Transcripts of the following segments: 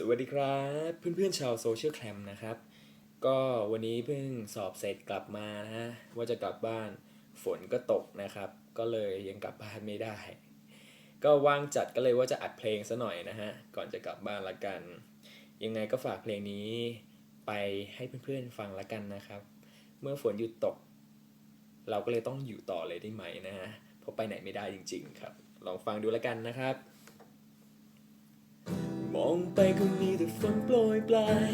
สวัสดีครับเพื่อนๆชาวโซเชียลแคมนะครับ ก็วันนี้เพิ่งสอบเสร็จกลับมานะฮะว่าจะกลับบ้านฝนก็ตกนะครับ ก็เลยยังกลับบ้านไม่ได้ ก็ว่างจัดก็เลยว่าจะอัดเพลงซะหน่อยนะฮะก่อนจะกลับบ้านละกัน ยังไงก็ฝากเพลงนี้ไปให้เพื่อนๆฟังละกันนะครับ เมื่อฝนหยุดตก เราก็เลยต้องอยู่ต่อเลยได้ไหมนะฮะเพราะไปไหนไม่ได้จริง ๆ ครับ ลองฟังดูละกันนะครับ งไปก็มีแต่ฝนโปรยปลาย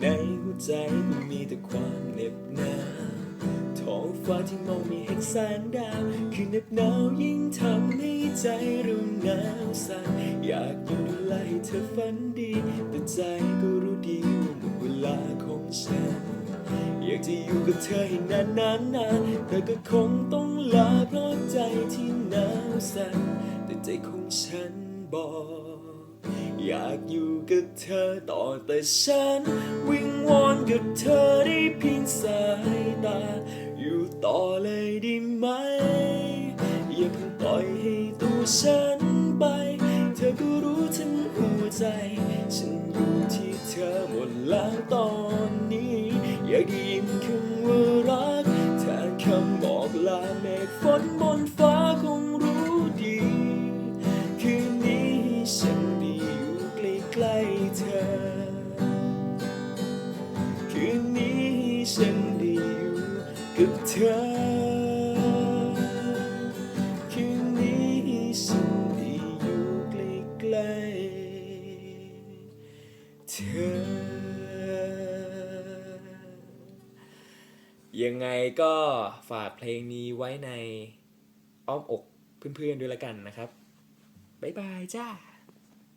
ในหัวใจก็มีแต่ความเหน็บหนาวท้องฟ้าที่มองมีเห็นแสงดาว คือเหน็บหนาวยิ่งทำให้ใจเราหนาวสั่นอยากอยู่ดูแลให้เธอฝันดี แต่ใจก็รู้ดีว่าหมดเวลาของฉัน อยากจะอยู่กับเธอให้นานนานนานแต่ก็คงต้องลาเพราะใจที่หนาวสั่นแต่ใจของฉันบอก อยากอยู่กับเธอต่อแต่ฉัน วิงวอนกับเธอได้เพียงสายตา อยู่ต่อเลยได้ไหม อย่าเพิ่งปล่อยให้ตัวฉันไป เธอก็รู้ทั้งหัวใจ ฉันอยู่ที่เธอหมดแล้วตอนนี้ อยากได้ ใกล้เธอ คืนนี้ฉันได้อยู่กับเธอ คืนนี้ฉันได้อยู่ใกล้ๆเธอ ยังไงก็ฝากเพลงนี้ไว้ในอ้อมอกเพื่อนๆด้วยละกันนะครับ บ๊ายบายจ้า